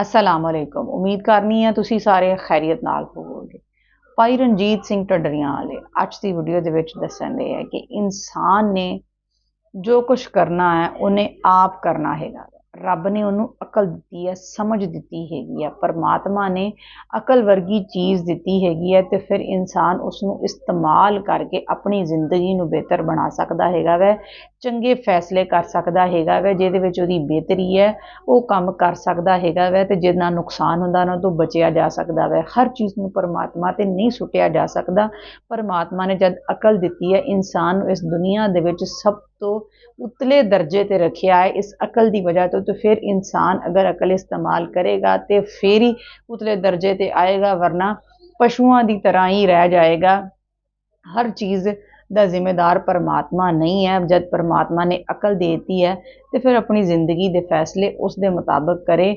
ਅਸਲਾਮ ਅਲੈਕੁਮ ਉਮੀਦ ਕਰਨੀ ਹੈ ਤੁਸੀਂ ਸਾਰੇ ਖੈਰੀਅਤ ਨਾਲ ਹੋਵੋਗੇ। ਭਾਈ ਰਣਜੀਤ ਸਿੰਘ ਢੱਡਰੀਆਂ ਵਾਲੇ, ਅੱਜ ਦੀ ਵੀਡੀਓ ਦੇ ਵਿੱਚ ਦੱਸਣ ਦੇ ਹੈ ਕਿ ਇਨਸਾਨ ਨੇ ਜੋ ਕੁਝ ਕਰਨਾ ਹੈ, ਉਹਨੇ ਆਪ ਕਰਨਾ ਹੈਗਾ। ਰੱਬ ਨੇ ਉਹਨੂੰ ਅਕਲ ਦਿੱਤੀ ਹੈ, ਸਮਝ ਦਿੱਤੀ ਹੈਗੀ ਆ ਪਰਮਾਤਮਾ ਨੇ ਅਕਲ ਵਰਗੀ ਚੀਜ਼ ਦਿੱਤੀ ਹੈਗੀ ਹੈ ਤੇ ਫਿਰ ਇਨਸਾਨ ਉਸ ਨੂੰ ਇਸਤੇਮਾਲ ਕਰਕੇ ਆਪਣੀ ਜ਼ਿੰਦਗੀ ਨੂੰ ਬਿਹਤਰ ਬਣਾ ਸਕਦਾ ਹੈਗਾ ਵੈ, ਚੰਗੇ ਫੈਸਲੇ ਕਰ ਸਕਦਾ ਹੈਗਾ ਵੈ, ਜਿਹਦੇ ਵਿੱਚ ਉਹਦੀ ਬਿਹਤਰੀ ਹੈ, ਉਹ ਕੰਮ ਕਰ ਸਕਦਾ ਹੈਗਾ ਵੈ ਤੇ ਜਿੰਨਾ ਨੁਕਸਾਨ ਹੁੰਦਾ ਉਹਨਾਂ ਤੋਂ ਬਚਿਆ ਜਾ ਸਕਦਾ ਵੈ। ਹਰ ਚੀਜ਼ ਨੂੰ ਪਰਮਾਤਮਾ ਤੇ ਨਹੀਂ ਸੁੱਟਿਆ ਜਾ ਸਕਦਾ। ਪਰਮਾਤਮਾ ਨੇ ਜਦ ਅਕਲ ਦਿੱਤੀ ਹੈ, ਇਨਸਾਨ ਨੂੰ ਇਸ ਦੁਨੀਆ ਦੇ ਵਿੱਚ ਸਭ ਤੋਂ ਉਤਲੇ ਦਰਜੇ ਤੇ ਰੱਖਿਆ ਹੈ, ਇਸ ਅਕਲ ਦੀ ਵਜ੍ਹਾ ਤੋਂ ਤੇ ਫਿਰ ਇਨਸਾਨ ਅਗਰ ਅਕਲ ਇਸਤੇਮਾਲ ਕਰੇਗਾ ਤੇ ਫਿਰ ਹੀ ਉਤਲੇ ਦਰਜੇ ਤੇ ਆਏਗਾ, ਵਰਨਾ ਪਸ਼ੂਆਂ ਦੀ ਤਰ੍ਹਾਂ ਹੀ ਰਹਿ ਜਾਏਗਾ। ਹਰ ਚੀਜ਼ ਦਾ ਜ਼ਿੰਮੇਦਾਰ ਪਰਮਾਤਮਾ ਨਹੀਂ ਹੈ। ਜਦ ਪਰਮਾਤਮਾ ਨੇ ਅਕਲ ਦੇਤੀ ਹੈ, ਤੇ ਫਿਰ ਆਪਣੀ ਜ਼ਿੰਦਗੀ ਦੇ ਫੈਸਲੇ ਉਸ ਦੇ ਮੁਤਾਬਕ ਕਰੇ।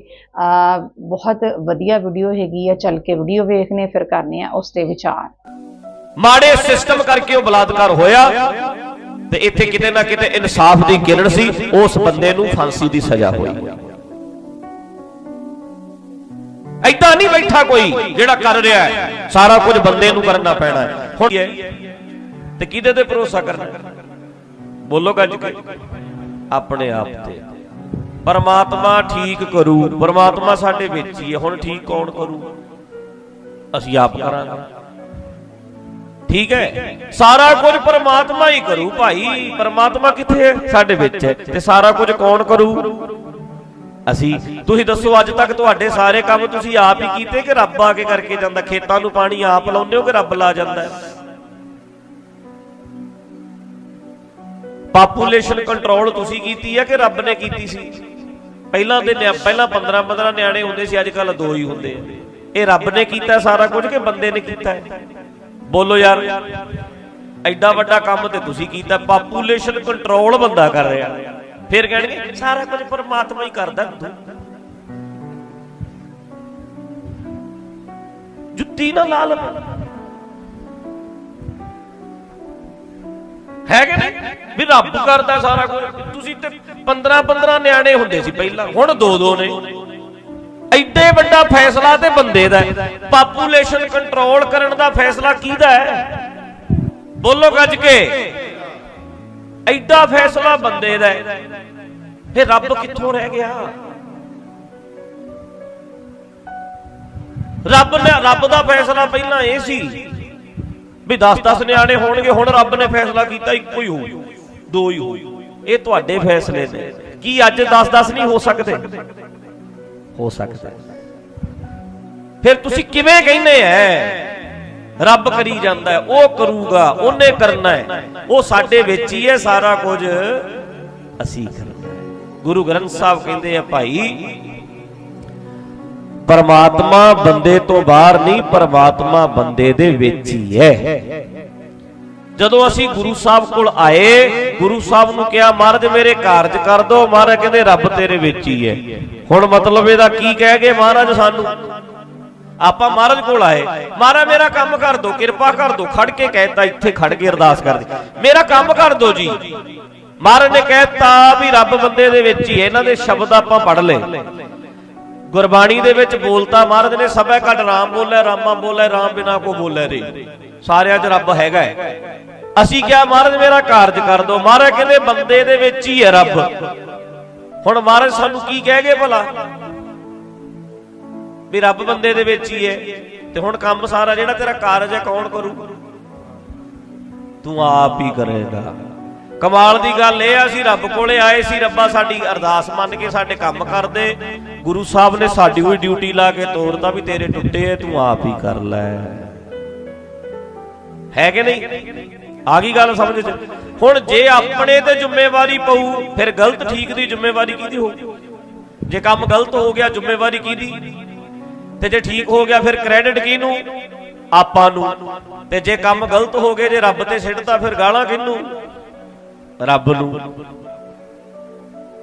ਬਹੁਤ ਵਧੀਆ ਵੀਡੀਓ ਹੈਗੀ ਹੈ ਚੱਲ ਕੇ ਵੀਡੀਓ ਵੇਖਨੇ, ਫਿਰ ਕਰਨੇ ਆ ਉਸ ਤੇ ਵਿਚਾਰ। ਮਾੜੇ ਸਿਸਟਮ ਕਰਕੇ ਉਹ ਬਲਾਤਕਾਰ ਹੋਇਆ। ਤੇ ਇੱਥੇ ਕਿਤੇ ਨਾ ਕਿਤੇ ਇਨਸਾਫ ਦੀ ਕਿਰਨ ਸੀ, ਉਸ ਬੰਦੇ ਨੂੰ ਫਾਂਸੀ ਦੀ ਸਜ਼ਾ ਹੋਈ। ਐਦਾਂ ਨਹੀਂ ਬੈਠਾ ਕੋਈ ਜਿਹੜਾ ਕਰ ਰਿਹਾ ਹੈ। ਸਾਰਾ ਕੁਝ ਬੰਦੇ ਨੂੰ ਕਰਨਾ ਪੈਣਾ ਹੈ। ਹੁਣ ਤੇ ਕਿਹਦੇ ਤੇ ਭਰੋਸਾ ਕਰਨਾ ਬੋਲੋ ਗੱਜ ਕੇ। ਆਪਣੇ ਆਪ ਤੇ। ਪਰਮਾਤਮਾ ਠੀਕ ਕਰੂ। ਪਰਮਾਤਮਾ ਸਾਡੇ ਵਿੱਚ ਹੀ ਹੈ। ਹੁਣ ਠੀਕ ਕੌਣ ਕਰੂ? ਅਸੀਂ ਆਪ ਕਰਾਂਗੇ। ਠੀਕ ਹੈ? ਸਾਰਾ ਕੁਝ ਪਰਮਾਤਮਾ ਹੀ ਕਰੂ ਭਾਈ। ਪਰਮਾਤਮਾ ਕਿੱਥੇ ਹੈ? ਸਾਡੇ ਵਿੱਚ ਹੈ। ਤੇ ਸਾਰਾ ਕੁਝ ਕੌਣ ਕਰੂ? ਅਸੀਂ। ਤੁਸੀਂ ਦੱਸੋ, ਅੱਜ ਤੱਕ ਤੁਹਾਡੇ ਸਾਰੇ ਕੰਮ ਤੁਸੀਂ ਆਪ ਹੀ ਕੀਤੇ ਕਿ ਰੱਬ ਆ ਕੇ ਕਰਕੇ ਜਾਂਦਾ? ਖੇਤਾਂ ਨੂੰ ਪਾਣੀ ਆਪ ਲਾਉਂਦੇ ਹੋ ਕਿ ਰੱਬ ਲਾ ਜਾਂਦਾ? ਹੈ ਪਾਪੂਲੇਸ਼ਨ ਕੰਟਰੋਲ ਤੁਸੀਂ ਕੀਤੀ ਹੈ ਕਿ ਰੱਬ ਨੇ ਕੀਤੀ ਸੀ? ਪਹਿਲਾਂ ਦੇ ਨਿਆ- ਪਹਿਲਾਂ 15 15 ਨਿਆਣੇ ਹੁੰਦੇ ਸੀ, ਅੱਜ ਕੱਲ ਦੋ ਹੀ ਹੁੰਦੇ ਆ। ਇਹ ਰੱਬ ਨੇ ਕੀਤਾ ਸਾਰਾ ਕੁਝ ਕਿ ਬੰਦੇ ਨੇ ਕੀਤਾ? ਹੈ ਬੋਲੋ ਯਾਰ, ਐਡਾ ਵੱਡਾ ਕੰਮ ਤੇ ਤੁਸੀਂ ਕੀਤਾ ਪਾਪੂਲੇਸ਼ਨ ਕੰਟਰੋਲ ਬੰਦਾ ਕਰ ਰਿਹਾ। ਫਿਰ ਕਹਿਣਗੇ, ਸਾਰਾ ਕੁਝ ਪਰਮਾਤਮਾ ਹੀ ਕਰਦਾ, ਤੂੰ। ਜੁੱਤੀ ਨਾ ਲਾ ਲਵੇ ਹੈਗੇ ਨੇ ਵੀ ਰੱਬ ਕਰਦਾ ਸਾਰਾ ਕੁਝ। ਤੁਸੀਂ ਤੇ 15 15 ਨਿਆਣੇ ਹੁੰਦੇ ਸੀ ਪਹਿਲਾਂ, ਹੁਣ ਦੋ ਦੋ ਨੇ। ਵੱਡਾ ਫੈਸਲਾ ਤੇ ਬੰਦੇ ਦਾ ਹੈ। ਪਾਪੂਲੇਸ਼ਨ ਕੰਟਰੋਲ ਕਰਨ ਦਾ ਫੈਸਲਾ ਕਿਹਦਾ ਹੈ? ਬੋਲੋ ਗੱਜ ਕੇ। ਐਡਾ ਫੈਸਲਾ ਬੰਦੇ ਦਾ ਹੈ। ਫਿਰ ਰੱਬ ਕਿੱਥੋਂ ਰਹਿ ਗਿਆ? ਰੱਬ ਨੇ ਰੱਬ ਦਾ ਫੈਸਲਾ ਪਹਿਲਾਂ ਇਹ ਸੀ ਵੀ 10-10 ਨਿਆਣੇ ਹੋਣਗੇ, ਹੁਣ ਰੱਬ ਨੇ ਫੈਸਲਾ ਕੀਤਾ, ਇੱਕੋ ਹੀ ਹੋਊ, ਦੋ ਹੀ ਹੋਊ। ਇਹ ਤੁਹਾਡੇ ਫੈਸਲੇ ਨੇ। ਕੀ ਅੱਜ 10-10 ਨਹੀਂ ਹੋ ਸਕਦੇ? ਹੋ ਸਕਦਾ ਫਿਰ ਤੁਸੀਂ ਕਿਵੇਂ ਕਹਿੰਦੇ ਐ? ਰੱਬ ਕਰੀ ਜਾਂਦਾ ਹੈ ਉਹ ਕਰੂਗਾ ਉਹਨੇ ਕਰਨਾ ਹੈ ਉਹ ਸਾਡੇ ਵਿੱਚ ਹੀ ਹੈ ਸਾਰਾ ਕੁਝ। ਅਸੀਂ ਕਰਨਾ ਹੈ ਗੁਰੂ ਗ੍ਰੰਥ ਸਾਹਿਬ ਕਹਿੰਦੇ ਆ ਭਾਈ ਪਰਮਾਤਮਾ ਬੰਦੇ ਤੋਂ ਬਾਹਰ ਨਹੀਂ ਪਰਮਾਤਮਾ ਬੰਦੇ ਦੇ ਵਿੱਚ ਹੀ ਹੈ ਜਦੋਂ ਅਸੀਂ ਗੁਰੂ ਸਾਹਿਬ ਕੋਲ ਆਏ ਗੁਰੂ ਸਾਹਿਬ ਨੂੰ ਕਿਹਾ ਮਹਾਰਾਜ ਮੇਰੇ ਕਾਰਜ ਕਰ ਦੋ ਮਹਾਰਾਜ ਕਹਿੰਦੇ ਰੱਬ ਤੇਰੇ ਵਿੱਚ ਹੀ ਹੈ ਹੁਣ ਮਤਲਬ ਇਹਦਾ ਕੀ ਕਹਿ ਗਏ ਮਹਾਰਾਜ ਸਾਨੂੰ? ਆਪਾਂ ਮਹਾਰਾਜ ਕੋਲ ਆਏ। ਮਹਾਰਾਜ, ਮੇਰਾ ਕੰਮ ਕਰ ਦੋ ਕਿਰਪਾ ਕਰ ਦੋ ਖੜ ਕੇ ਕਹਿਤਾ, ਇੱਥੇ ਖੜ ਕੇ ਅਰਦਾਸ ਕਰ ਦੇ ਮੇਰਾ ਕੰਮ ਕਰ ਦੋ ਜੀ। ਮਹਾਰਾਜ ਨੇ ਕਹਿਤਾ ਵੀ ਰੱਬ ਬੰਦੇ ਦੇ ਵਿੱਚ ਹੀ ਇਹਨਾਂ ਦੇ ਸ਼ਬਦ ਆਪਾਂ ਪੜ ਲਏ। ਗੁਰਬਾਣੀ ਦੇ ਵਿੱਚ ਬੋਲਤਾ, ਮਹਾਰਾਜ ਨੇ ਸਭੈ ਘਟ ਰਾਮ ਬੋਲੇ ਰਾਮਾ ਬੋਲੇ ਰਾਮ ਬਿਨਾ ਕੋ ਬੋਲੇ ਰੇ ਸਾਰਿਆਂ 'ਚ ਰੱਬ ਹੈਗਾ ਹੈ। ਅਸੀਂ ਕਿਹਾ, ਮਹਾਰਾਜ, ਮੇਰਾ ਕਾਰਜ ਕਰ ਦਿਓ। ਮਹਾਰਾਜ ਕਹਿੰਦੇ, ਬੰਦੇ ਦੇ ਵਿੱਚ ਹੀ ਹੈ ਰੱਬ। ਹੁਣ ਮਹਾਰਾਜ ਸਾਨੂੰ ਕੀ ਕਹਿ ਗਏ ਭਲਾ? ਵੀ ਰੱਬ ਬੰਦੇ ਦੇ ਵਿੱਚ ਹੀ ਹੈ। ਤੇ ਹੁਣ ਕੰਮ ਸਾਰਾ ਜਿਹੜਾ ਤੇਰਾ ਕਾਰਜ ਹੈ, ਕੌਣ ਕਰੂ? ਤੂੰ ਆਪ ਹੀ ਕਰੇਗਾ। ਕਮਾਲ ਦੀ ਗੱਲ ਇਹ ਆ, ਅਸੀਂ ਰੱਬ ਕੋਲੇ ਆਏ ਸੀ, ਰੱਬਾ ਸਾਡੀ ਅਰਦਾਸ ਮੰਨ ਕੇ ਸਾਡੇ ਕੰਮ ਕਰਦੇ। ਗੁਰੂ ਸਾਹਿਬ ਨੇ ਸਾਡੀ ਕੋਈ ਡਿਊਟੀ ਲਾ ਕੇ ਤੋਰਦਾ ਵੀ ਤੇਰੇ ਟੁੱਟੇ ਐ ਤੂੰ ਆਪ ਹੀ ਕਰ ਲੈ। ਹੈ ਕਿ ਨਹੀਂ? ਆ ਗਈ ਗੱਲ ਸਮਝ ਚ। ਹੁਣ ਜੇ ਆਪਣੇ ਤੇ ਜ਼ਿੰਮੇਵਾਰੀ ਪਊ, ਫਿਰ ਗਲਤ ਠੀਕ ਦੀ ਜ਼ਿੰਮੇਵਾਰੀ ਕਿਹਦੀ ਹੋਊ? ਜੇ ਕੰਮ ਗਲਤ ਹੋ ਗਿਆ, ਜ਼ਿੰਮੇਵਾਰੀ ਕਿਹਦੀ? ਤੇ ਜੇ ਠੀਕ ਹੋ ਗਿਆ ਫਿਰ ਕ੍ਰੈਡਿਟ ਕਿਹਨੂੰ? ਆਪਾਂ ਨੂੰ। ਤੇ ਜੇ ਕੰਮ ਗਲਤ ਹੋ ਗਏ, ਜੇ ਰੱਬ ਤੇ ਸਿੱਟਦਾ ਫਿਰ ਗਾਲਾਂ ਕਿਹਨੂੰ? ਰੱਬ ਨੂੰ।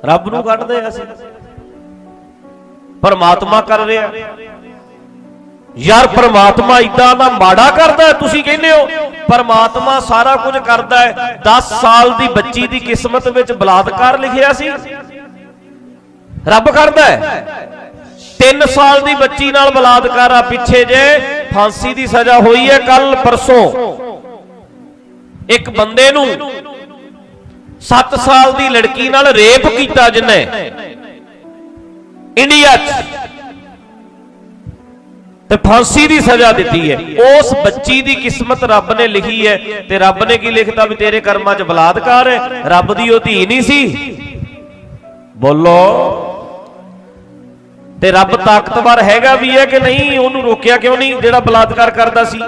ਰੱਬ ਨੂੰ ਕੱਢਦੇ ਅਸੀਂ। ਪਰਮਾਤਮਾ ਕਰ ਰਿਹਾ। ਯਾਰ ਪਰਮਾਤਮਾ ਇਦਾਂ ਦਾ ਮਾੜਾ ਕਰਦਾ ਤੁਸੀਂ ਕਹਿੰਦੇ ਹੋ। ਪਰਮਾਤਮਾ ਸਾਰਾ ਕੁਝ ਕਰਦਾ ਹੈ। 10 ਸਾਲ ਦੀ ਬੱਚੀ ਦੀ ਕਿਸਮਤ ਵਿੱਚ ਬਲਾਤਕਾਰ ਲਿਖਿਆ ਸੀ। ਰੱਬ ਕਰਦਾ ਹੈ। 3 ਸਾਲ ਦੀ ਬੱਚੀ ਨਾਲ ਬਲਾਤਕਾਰ ਆ, ਪਿੱਛੇ ਜੇ ਫਾਂਸੀ ਦੀ ਸਜ਼ਾ ਹੋਈ ਹੈ ਕੱਲ ਪਰਸੋਂ। ਇੱਕ ਬੰਦੇ ਨੂੰ 7 ਸਾਲ ਦੀ ਲੜਕੀ ਨਾਲ ਰੇਪ ਕੀਤਾ ਜਿਨੇ। ਇੰਡੀਆ 'ਚ। ਤੇ ਫਾਂਸੀ ਦੀ ਸਜ਼ਾ ਦਿੱਤੀ ਹੈ। ਉਸ ਬੱਚੀ ਦੀ ਕਿਸਮਤ ਰੱਬ ਨੇ ਲਿਖੀ ਹੈ ਤੇ ਰੱਬ ਨੇ ਕੀ ਲਿਖਤਾ ਵੀ ਤੇਰੇ ਕਰਮਾਂ 'ਚ ਬਲਾਤਕਾਰ ਹੈ ਰੱਬ ਦੀ ਉਹ ਧੀ ਨਹੀਂ ਸੀ। ਬੋਲੋ। ਤੇ ਰੱਬ ਤਾਕਤਵਰ ਹੈਗਾ ਵੀ ਹੈ ਕਿ ਨਹੀਂ? ਉਹਨੂੰ ਰੋਕਿਆ ਕਿਉਂ ਨਹੀਂ? ਜਿਹੜਾ ਬਲਾਤਕਾਰ ਕਰਦਾ ਸੀ।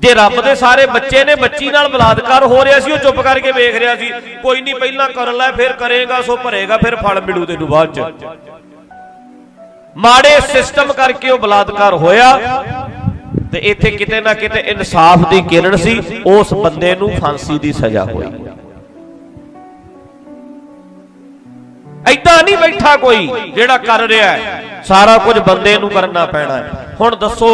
ਜੇ ਰੱਬ ਦੇ ਸਾਰੇ ਬੱਚੇ ਨੇ ਬੱਚੀ ਨਾਲ ਬਲਾਤਕਾਰ ਹੋ ਰਿਹਾ ਸੀ ਉਹ ਚੁੱਪ ਕਰਕੇ ਵੇਖ ਰਿਹਾ ਸੀ। ਕੋਈ ਨਹੀਂ ਪਹਿਲਾਂ ਕਰ ਲੈ ਫਿਰ ਕਰੇਗਾ ਸੋ ਭਰੇਗਾ ਫਿਰ ਫਲ ਮਿਲੂ ਤੈਨੂੰ ਬਾਅਦ ਚ। ਮਾੜੇ ਸਿਸਟਮ ਕਰਕੇ ਉਹ ਬਲਾਤਕਾਰ ਹੋਇਆ। ਤੇ ਇੱਥੇ ਕਿਤੇ ਨਾ ਕਿਤੇ ਇਨਸਾਫ ਦੀ ਕਿਰਨ ਸੀ ਉਸ ਬੰਦੇ ਨੂੰ ਫਾਂਸੀ ਦੀ ਸਜ਼ਾ ਹੋਈ। ਬੈਠਾ ਕੋਈ ਜਿਹੜਾ ਕਰ ਰਿਹਾ ਹੈ। ਸਾਰਾ ਕੁਝ ਬੰਦੇ ਨੂੰ ਕਰਨਾ ਪੈਣਾ ਹੈ। ਹੁਣ ਦੱਸੋ,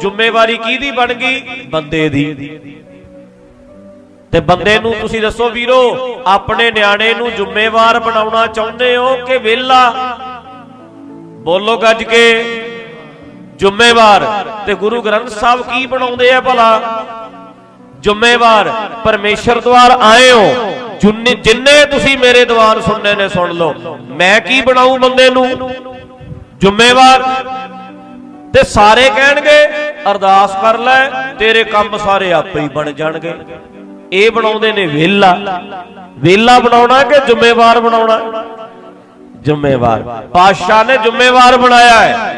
ਜ਼ਿੰਮੇਵਾਰੀ ਕਿਹਦੀ ਬਣ ਗਈ? ਬੰਦੇ ਦੀ। ਤੇ ਬੰਦੇ ਨੂੰ ਤੁਸੀਂ ਦੱਸੋ ਵੀਰੋ, ਆਪਣੇ ਨਿਆਣੇ ਨੂੰ ਜ਼ਿੰਮੇਵਾਰ ਬਣਾਉਣਾ ਚਾਹੁੰਦੇ ਹੋ ਕਿ ਵਿਹਲਾ? ਬੋਲੋ ਗੱਜ ਕੇ, ਜ਼ਿੰਮੇਵਾਰ। ਤੇ ਗੁਰੂ ਗ੍ਰੰਥ ਸਾਹਿਬ ਕੀ ਬਣਾਉਂਦੇ ਆ ਭਲਾ? ਜ਼ਿੰਮੇਵਾਰ। ਪਰਮੇਸ਼ਰ ਦੁਆਰ ਆਏ ਹੋ। ਜਿੰਨੇ ਜਿੰਨੇ ਤੁਸੀਂ ਮੇਰੇ ਦੀਵਾਨ ਸੁਣਨੇ ਨੇ ਸੁਣ ਲਓ। ਮੈਂ ਕੀ ਬਣਾਉਂ ਬੰਦੇ ਨੂੰ? ਜ਼ਿੰਮੇਵਾਰ। ਤੇ ਸਾਰੇ ਕਹਿਣਗੇ, ਅਰਦਾਸ ਕਰ ਲੈ, ਤੇਰੇ ਕੰਮ ਸਾਰੇ ਆਪੇ ਹੀ ਬਣ ਜਾਣਗੇ। ਇਹ ਬਣਾਉਂਦੇ ਨੇ ਵੇਲਾ ਵੇਲਾ ਬਣਾਉਣਾ ਕਿ ਜ਼ਿੰਮੇਵਾਰ ਬਣਾਉਣਾ? ਜ਼ਿੰਮੇਵਾਰ। ਪਾਤਸ਼ਾਹ ਨੇ ਜ਼ਿੰਮੇਵਾਰ ਬਣਾਇਆ ਹੈ।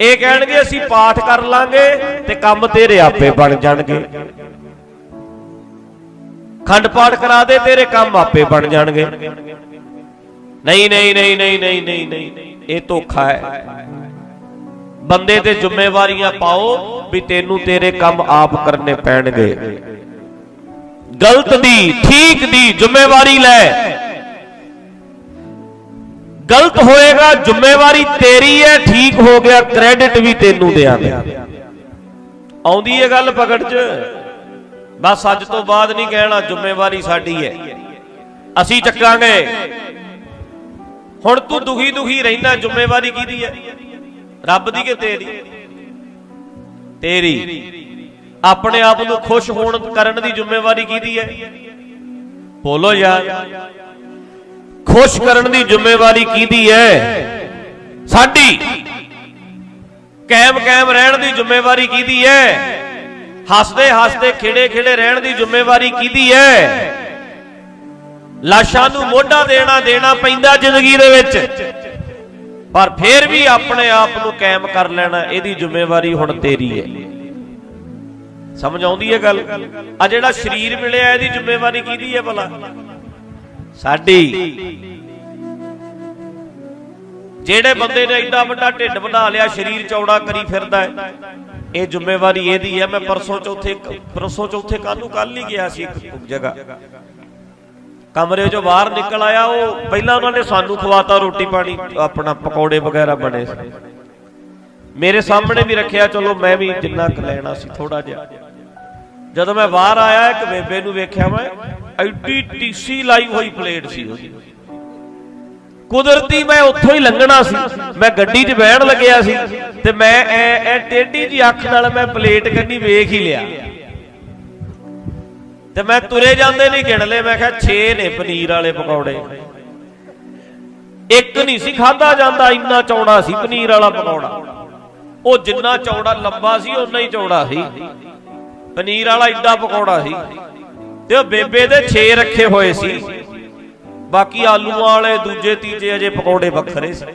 ਇਹ ਕਹਿਣਗੇ, ਅਸੀਂ ਪਾਠ ਕਰ ਲਾਂਗੇ ਤੇ ਕੰਮ ਤੇਰੇ ਆਪੇ ਬਣ ਜਾਣਗੇ। ਖੰਡ ਪਾਠ ਕਰਾ ਦੇ, ਤੇਰੇ ਕੰਮ ਆਪੇ ਬਣ ਜਾਣਗੇ। ਨਹੀਂ ਨਹੀਂ ਨਹੀਂ ਨਹੀਂ ਨਹੀਂ ਨਹੀਂ ਇਹ ਧੋਖਾ ਹੈ। ਬੰਦੇ ਤੇ ਜ਼ਿੰਮੇਵਾਰੀਆਂ ਪਾਓ ਵੀ ਤੈਨੂੰ ਤੇਰੇ ਕੰਮ ਆਪ ਕਰਨੇ ਪੈਣਗੇ। ਗਲਤ ਦੀ, ਠੀਕ ਦੀ ਜ਼ਿੰਮੇਵਾਰੀ ਲੈ। ਗਲਤ ਹੋਏਗਾ, ਜ਼ਿੰਮੇਵਾਰੀ ਤੇਰੀ ਹੈ, ਠੀਕ ਹੋ ਗਿਆ ਕ੍ਰੈਡਿਟ ਵੀ ਤੈਨੂੰ ਦੇਾਂਗੇ ਆਉਂਦੀ ਹੈ ਗੱਲ ਪਕੜ 'ਚ? ਬਸ ਅੱਜ ਤੋਂ ਬਾਅਦ ਨਹੀਂ ਕਹਿਣਾ, ਜ਼ਿੰਮੇਵਾਰੀ ਸਾਡੀ ਹੈ। ਅਸੀਂ ਚੱਕਾਂਗੇ। ਹੁਣ ਤੂੰ ਦੁਖੀ ਦੁਖੀ ਰਹਿਣਾ, ਜ਼ਿੰਮੇਵਾਰੀ ਕਿਹਦੀ ਹੈ? ਰੱਬ ਦੀ ਕਿ ਤੇਰੀ? ਤੇਰੀ। ਆਪਣੇ ਆਪ ਨੂੰ ਖੁਸ਼ ਹੋਣ ਕਰਨ ਦੀ ਜ਼ਿੰਮੇਵਾਰੀ ਕਿਹਦੀ ਹੈ? ਬੋਲੋ ਯਾਰ। ਖੁਸ਼ ਕਰਨ ਦੀ ਜ਼ਿੰਮੇਵਾਰੀ ਕਿਹਦੀ ਹੈ? ਸਾਡੀ। ਕਾਇਮ ਕਾਇਮ ਰਹਿਣ ਦੀ ਜ਼ਿੰਮੇਵਾਰੀ ਕਿਹਦੀ ਹੈ? ਹੱਸਦੇ ਹੱਸਦੇ ਖਿੜੇ ਖਿੜੇ ਰਹਿਣ ਦੀ ਜ਼ਿੰਮੇਵਾਰੀ ਕਿਹਦੀ ਹੈ? ਲਾਸ਼ਾਂ ਨੂੰ ਮੋਢਾ ਦੇਣਾ ਦੇਣਾ ਪੈਂਦਾ ਜ਼ਿੰਦਗੀ ਦੇ ਵਿੱਚ। ਪਰ ਫਿਰ ਵੀ ਆਪਣੇ ਆਪ ਨੂੰ ਕਾਇਮ ਕਰ ਲੈਣਾ, ਇਹਦੀ ਜ਼ਿੰਮੇਵਾਰੀ ਹੁਣ ਤੇਰੀ ਹੈ। ਸਮਝ ਆਉਂਦੀ ਹੈ ਗੱਲ? ਆ ਜਿਹੜਾ ਸਰੀਰ ਮਿਲਿਆ, ਇਹਦੀ ਜ਼ਿੰਮੇਵਾਰੀ ਕਿਹਦੀ ਹੈ ਭਲਾ? ਸਾਡੀ। ਜਿਹੜੇ ਬੰਦੇ ਨੇ ਐਡਾ ਵੱਡਾ ਢਿੱਡ ਵਧਾ ਲਿਆ, ਸਰੀਰ ਚੌੜਾ ਕਰੀ ਫਿਰਦਾ ਹੈ। ਇਹ ਜ਼ਿੰਮੇਵਾਰੀ ਇਹਦੀ ਹੈ, ਮੈਂ ਪਰਸੋਂ ਚੌਥੇ ਪਰਸੋਂ ਚੌਥੇ ਕੱਲ ਨੂੰ ਕੱਲ ਹੀ ਗਿਆ ਸੀ ਇੱਕ ਜਗ੍ਹਾ। ਕਮਰੇ ਚੋਂ ਬਾਹਰ ਨਿਕਲ ਆਇਆ, ਉਹ ਪਹਿਲਾਂ ਉਹਨਾਂ ਨੇ ਸਾਨੂੰ ਖਵਾਤਾ ਰੋਟੀ ਪਾਣੀ, ਆਪਣਾ ਪਕੌੜੇ ਵਗੈਰਾ ਬਣੇ ਸੀ। ਮੇਰੇ ਸਾਹਮਣੇ ਵੀ ਰੱਖਿਆ, ਚਲੋ ਮੈਂ ਵੀ ਜਿੰਨਾ ਕੁ ਲੈਣਾ ਸੀ ਥੋੜਾ ਜਿਹਾ। ਜਦੋਂ ਮੈਂ ਬਾਹਰ ਆਇਆ, ਇੱਕ ਬੇਬੇ ਨੂੰ ਵੇਖਿਆ ਮੈਂ, ਐਡੀ ਟੀਸੀ ਲਾਈ ਹੋਈ ਪਲੇਟ ਸੀ ਉਹਦੀ। ਕੁਦਰਤੀ ਮੈਂ ਉੱਥੋਂ ਹੀ ਲੰਘਣਾ ਸੀ। ਮੈਂ ਗੱਡੀ 'ਚ ਬਹਿਣ ਲੱਗਿਆ ਸੀ ਤੇ ਮੈਂ ਐ ਐ ਟੇਢੀ ਜੀ ਅੱਖ ਨਾਲ ਮੈਂ ਪਲੇਟ ਕੰਨੀ ਵੇਖ ਹੀ ਲਿਆ। ਤੇ ਮੈਂ ਤੁਰੇ ਜਾਂਦੇ ਨਹੀਂ ਗਿਣ ਲਏ, ਮੈਂ ਕਿਹਾ 6 ਨੇ ਪਨੀਰ ਵਾਲੇ ਪਕੌੜੇ। ਇੱਕ ਨਹੀਂ ਸੀ ਖਾਦਾ ਜਾਂਦਾ, ਇੰਨਾ ਚੌੜਾ ਸੀ ਪਨੀਰ ਵਾਲਾ ਪਕੌੜਾ। ਉਹ ਜਿੰਨਾ ਚੌੜਾ ਲੰਬਾ ਸੀ, ਓਨਾ ਹੀ ਚੌੜਾ ਸੀ। ਪਨੀਰ ਵਾਲਾ ਏਡਾ ਪਕੌੜਾ ਸੀ। ਤੇ ਉਹ ਬੇਬੇ ਦੇ 6 ਰੱਖੇ ਹੋਏ ਸੀ। ਬਾਕੀ ਆਲੂਆਂ ਵਾਲੇ ਦੂਜੇ, ਤੀਜੇ ਅਜੇ ਪਕੌੜੇ ਵੱਖਰੇ ਸੀ।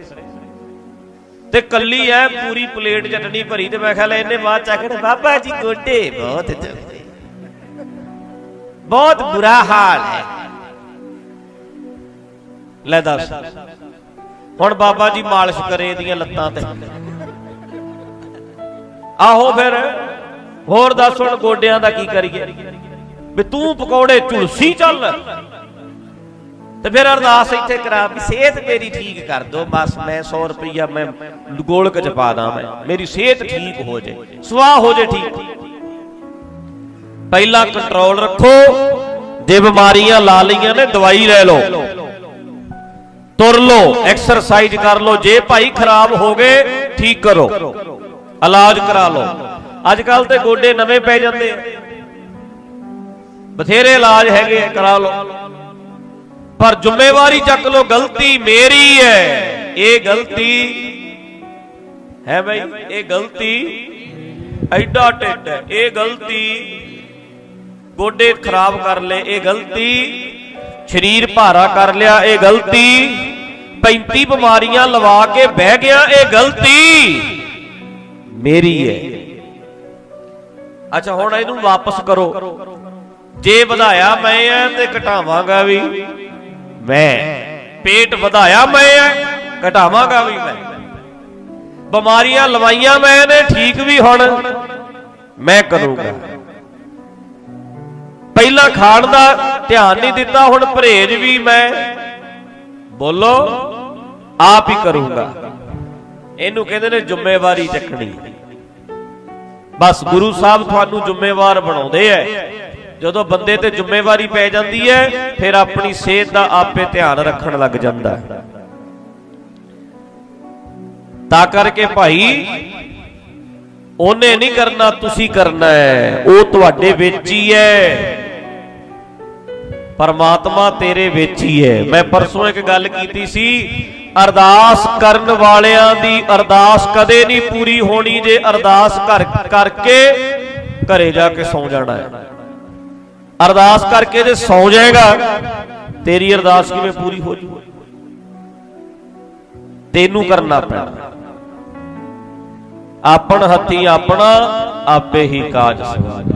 ਤੇ ਕੱਲੀ ਐ ਪੂਰੀ ਪਲੇਟ ਚਟਣੀ ਭਰੀ ਤੇ ਮੈਂ ਖਿਆ ਇਹਨੇ ਬਾਅਦ ਚੱਕੜੇ ਬਾਬਾ ਜੀ ਗੋਡੇ ਬਹੁਤ ਦੁਖਦੇ ਬਹੁਤ ਬੁਰਾ ਹਾਲ ਹੈ। ਲੈ ਦੱਸ। ਹੁਣ ਬਾਬਾ ਜੀ ਮਾਲਿਸ਼ ਕਰੇ ਇਹਦੀਆਂ ਲੱਤਾਂ ਤੇ। ਆਹੋ ਫਿਰ, ਹੋਰ ਦੱਸ ਹੁਣ ਗੋਡਿਆਂ ਦਾ ਕੀ ਕਰੀਏ? ਵੀ ਤੂੰ ਪਕੌੜੇ ਝੁਲਸੀ ਚੱਲ। ਤੇ ਫਿਰ ਅਰਦਾਸ ਇੱਥੇ ਕਰਾ ਵੀ ਸਿਹਤ ਮੇਰੀ ਠੀਕ ਕਰ ਦੋ ਬਸ ਮੈਂ 100 ਰੁਪਈਆ ਮੈਂ ਗੋਲਕ ਚ ਪਾ ਦਾਂ ਮੈਂ। ਮੇਰੀ ਸਿਹਤ ਠੀਕ ਹੋ ਜੇ, ਸੁਆਹ ਹੋ ਜੇ ਠੀਕ। ਪਹਿਲਾਂ ਕੰਟਰੋਲ ਰੱਖੋ, ਜੇ ਬਿਮਾਰੀਆਂ ਲਾ ਲਈਆਂ ਨੇ, ਦਵਾਈ ਲੈ ਲਓ। ਤੁਰ ਲਓ ਐਕਸਰਸਾਈਜ਼ ਕਰ ਲਓ, ਜੇ ਭਾਈ ਖਰਾਬ ਹੋ ਗਏ, ਠੀਕ ਕਰੋ। ਇਲਾਜ ਕਰਾ ਲਓ। ਅੱਜ ਕੱਲ ਤੇ ਗੋਡੇ ਨਵੇਂ ਪੈ ਜਾਂਦੇ ਆ। ਬਥੇਰੇ ਇਲਾਜ ਹੈਗੇ ਕਰਾ ਲਓ। ਪਰ ਜ਼ਿੰਮੇਵਾਰੀ ਚੱਕ ਲੋ ਗਲਤੀ ਮੇਰੀ ਹੈ। ਇਹ ਗਲਤੀ ਹੈ ਬਈ, ਇਹ ਗਲਤੀ ਐਡਾ ਢਿੱਡ ਹੈ। ਇਹ ਗਲਤੀ ਗੋਡੇ ਖਰਾਬ ਕਰ ਲਏ, ਇਹ ਗਲਤੀ ਸਰੀਰ ਭਾਰਾ ਕਰ ਲਿਆ, ਇਹ ਗਲਤੀ 35 ਬਿਮਾਰੀਆਂ ਲਵਾ ਕੇ ਬਹਿ ਗਿਆ, ਇਹ ਗਲਤੀ ਮੇਰੀ ਹੈ। ਅੱਛਾ, ਹੁਣ ਇਹਨੂੰ ਵਾਪਸ ਕਰੋ। ਜੇ ਵਧਾਇਆ ਮੈਂ ਆ ਤੇ ਘਟਾਵਾਂਗਾ ਵੀ। ਮੈਂ। ਪੇਟ ਵਧਾਇਆ ਮੈਂ ਆ ਘਟਾਵਾਂਗਾ ਵੀ ਮੈਂ। ਬਿਮਾਰੀਆਂ ਲਵਾਈਆਂ ਮੈਂ ਨੇ, ਠੀਕ ਵੀ ਹੁਣ, ਮੈਂ ਕਰੂੰਗਾ। ਪਹਿਲਾਂ ਖਾਣ ਦਾ ਧਿਆਨ ਨਹੀਂ ਦਿੱਤਾ, ਹੁਣ ਪਰਹੇਜ ਵੀ ਮੈਂ। ਬੋਲੋ, ਆਪ ਹੀ ਕਰੂੰਗਾ। ਇਹਨੂੰ ਕਹਿੰਦੇ ਨੇ ਜ਼ਿੰਮੇਵਾਰੀ ਚੱਕਣੀ। ਬਸ ਗੁਰੂ ਸਾਹਿਬ ਤੁਹਾਨੂੰ ਜ਼ਿੰਮੇਵਾਰ ਬਣਾਉਂਦੇ ਐ। ਜਦੋਂ ਬੰਦੇ ਤੇ ਜ਼ਿੰਮੇਵਾਰੀ ਪੈ ਜਾਂਦੀ ਹੈ, ਫਿਰ ਆਪਣੀ ਸਿਹਤ ਦਾ ਆਪੇ ਧਿਆਨ ਰੱਖਣ ਲੱਗ ਜਾਂਦਾ ਹੈ। ਤਾਂ ਕਰਕੇ ਭਾਈ, ਉਹਨੇ ਨਹੀਂ ਕਰਨਾ, ਤੁਸੀਂ ਕਰਨਾ ਹੈ। ਉਹ ਤੁਹਾਡੇ ਵਿੱਚ ਹੀ ਹੈ। ਪਰਮਾਤਮਾ ਤੇਰੇ ਵਿੱਚ ਹੀ ਹੈ। ਮੈਂ ਪਰਸੋਂ ਇੱਕ ਗੱਲ ਕੀਤੀ ਸੀ, ਅਰਦਾਸ ਕਰਨ ਵਾਲਿਆਂ ਦੀ ਅਰਦਾਸ ਕਦੇ ਨਹੀਂ ਪੂਰੀ ਹੋਣੀ ਜੇ ਅਰਦਾਸ ਕਰ ਕਰਕੇ ਘਰੇ ਜਾ ਕੇ ਸੌ ਜਾਣਾ ਹੈ। ਅਰਦਾਸ ਕਰਕੇ ਜੇ ਸੌ ਜਾਏਗਾ। ਤੇਰੀ ਅਰਦਾਸ ਕਿਵੇਂ ਪੂਰੀ ਹੋ ਜੂ? ਤੈਨੂੰ ਕਰਨਾ ਪੈਣਾ। ਆਪਣ ਹੱਥੀ ਆਪਣਾ, ਆਪੇ ਹੀ ਕਾਜ ਸਵਾਜ।